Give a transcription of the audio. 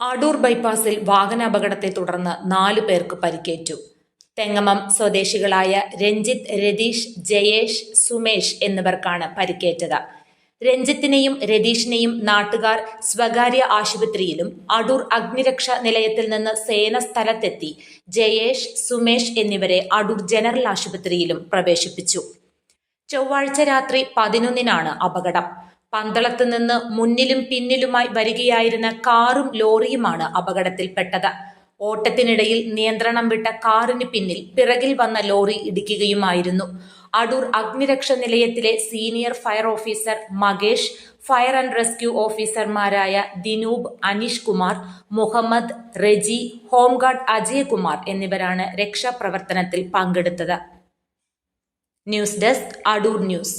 അടൂർ ബൈപ്പാസിൽ വാഹനാപകടത്തെ തുടർന്ന് നാലു പേർക്ക് പരിക്കേറ്റു. തെങ്ങമം സ്വദേശികളായ രഞ്ജിത്ത് രതീഷ് ജയേഷ് സുമേഷ് എന്നിവർക്കാണ് പരിക്കേറ്റത്. രഞ്ജിത്തിനെയും രതീഷിനെയും നാട്ടുകാർ സ്വകാര്യ ആശുപത്രിയിലും അടൂർ അഗ്നിരക്ഷാ നിലയത്തിൽ നിന്ന് സേന സ്ഥലത്തെത്തി ജയേഷ് സുമേഷ് എന്നിവരെ അടൂർ ജനറൽ ആശുപത്രിയിലും പ്രവേശിപ്പിച്ചു. ചൊവ്വാഴ്ച രാത്രി പതിനൊന്നിനാണ് അപകടം. പന്തളത്ത് നിന്ന് മുന്നിലും പിന്നിലുമായി വരികയായിരുന്ന കാറും ലോറിയുമാണ് അപകടത്തിൽപ്പെട്ടത്. ഓട്ടത്തിനിടയിൽ നിയന്ത്രണം വിട്ട കാറിന് പിന്നിൽ പിറകിൽ വന്ന ലോറി ഇടിക്കുകയുമായിരുന്നു. അടൂർ അഗ്നിരക്ഷ നിലയത്തിലെ senior fire officer Makesh fire and rescue ഓഫീസർമാരായ ദിനൂബ് അനീഷ് കുമാർ മുഹമ്മദ് റെജി ഹോംഗാർഡ് അജയകുമാർ എന്നിവരാണ് രക്ഷാപ്രവർത്തനത്തിൽ പങ്കെടുത്തത്. News desk Adoor news.